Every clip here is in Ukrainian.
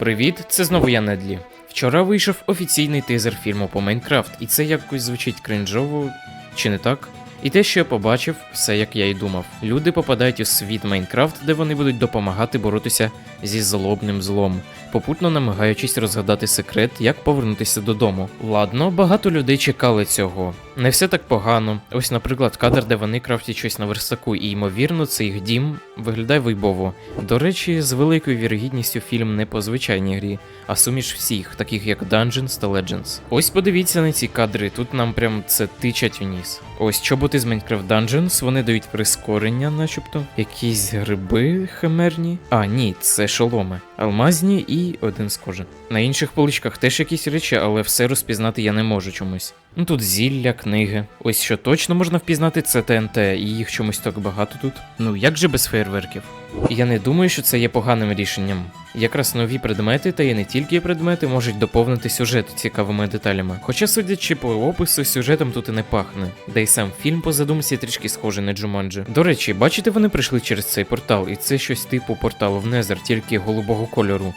Привіт, це знову я Недлі. Вчора вийшов офіційний тизер фільму по Майнкрафт, і це якось звучить кринжово, чи не так? І те, що я побачив, все як я й думав. Люди попадають у світ Майнкрафт, де вони будуть допомагати боротися зі злобним злом, попутно намагаючись розгадати секрет, як повернутися додому. Ладно, багато людей чекали цього. Не все так погано. Ось, наприклад, кадр, де вони крафтять щось на верстаку, і ймовірно, це їх дім виглядає вийбово. До речі, з великою вірогідністю фільм не по звичайній грі, а суміш всіх, таких як Dungeons та Legends. Ось подивіться на ці кадри, тут нам прям це тичать у ніс. Ось чоботи з Minecraft Dungeons, вони дають прискорення, начебто. Якісь гриби химерні. А, ні, це шоломи. Алмазні і один з кожен. На інших поличках теж якісь речі, але все розпізнати я не можу чомусь. Ну тут зілля, книги. Ось що точно можна впізнати, це ТНТ, і їх чомусь так багато тут. Ну як же без фейерверків? Я не думаю, що це є поганим рішенням. Якраз нові предмети, та і не тільки предмети, можуть доповнити сюжет цікавими деталями. Хоча, судячи по опису, сюжетом тут і не пахне. Да й сам фільм по задумці трішки схожий на Джуманджі. До речі, бачите, вони прийшли через цей портал, і це щось типу порталу в Незер, тільки голубого кольору.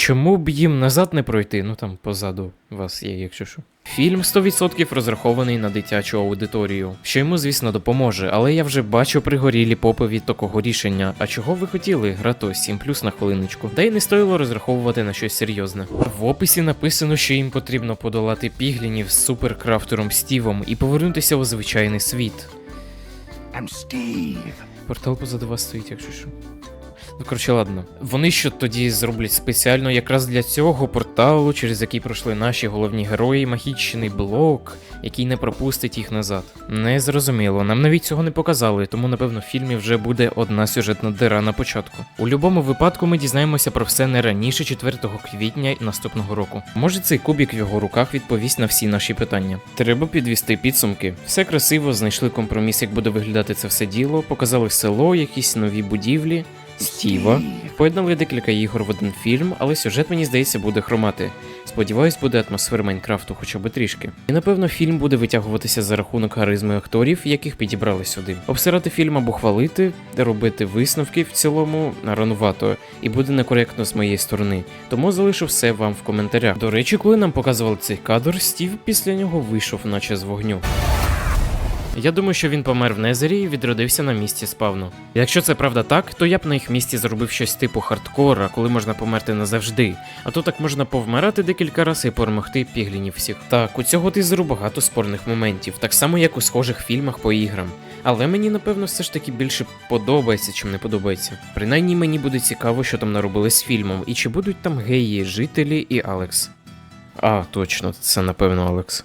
Чому б їм назад не пройти? Ну там позаду вас є, якщо що. Фільм 100% розрахований на дитячу аудиторію, що йому, звісно, допоможе, але я вже бачу пригорілі попи від такого рішення. А чого ви хотіли? Грато 7 плюс на хвилиночку. Та й не стоїло розраховувати на щось серйозне. В описі написано, що їм потрібно подолати піглінів з суперкрафтером Стівом і повернутися у звичайний світ. I'm Steve. Портал позаду вас стоїть, якщо що. Ну, коротше, ладно. Вони що тоді зроблять спеціально якраз для цього порталу, через який пройшли наші головні герої, магічний блок, який не пропустить їх назад. Не зрозуміло, нам навіть цього не показали, тому напевно в фільмі вже буде одна сюжетна дира на початку. У будь-якому випадку ми дізнаємося про все не раніше 4 квітня наступного року. Може цей кубік в його руках відповість на всі наші питання. Треба підвести підсумки. Все красиво, знайшли компроміс, як буде виглядати це все діло, показали село, якісь нові будівлі. Стіва. Поєднали декілька ігор в один фільм, але сюжет, мені здається, буде хромати. Сподіваюсь, буде атмосфера Майнкрафту хоча б трішки. І напевно фільм буде витягуватися за рахунок харизми акторів, яких підібрали сюди. Обсирати фільм або хвалити, робити висновки в цілому ранувато, і буде некоректно з моєї сторони. Тому залишу все вам в коментарях. До речі, коли нам показували цей кадр, Стів після нього вийшов, наче з вогню. Я думаю, що він помер в Незері і відродився на місці спавну. Якщо це правда так, то я б на їх місці зробив щось типу хардкора, коли можна померти назавжди. А то так можна повмирати декілька разів і перемогти піглінів всіх. Так, у цього тизеру багато спорних моментів, так само як у схожих фільмах по іграм. Але мені напевно все ж таки більше подобається, чим не подобається. Принаймні мені буде цікаво, що там наробили з фільмом, і чи будуть там геї, жителі і Алекс. А, точно, це напевно Алекс.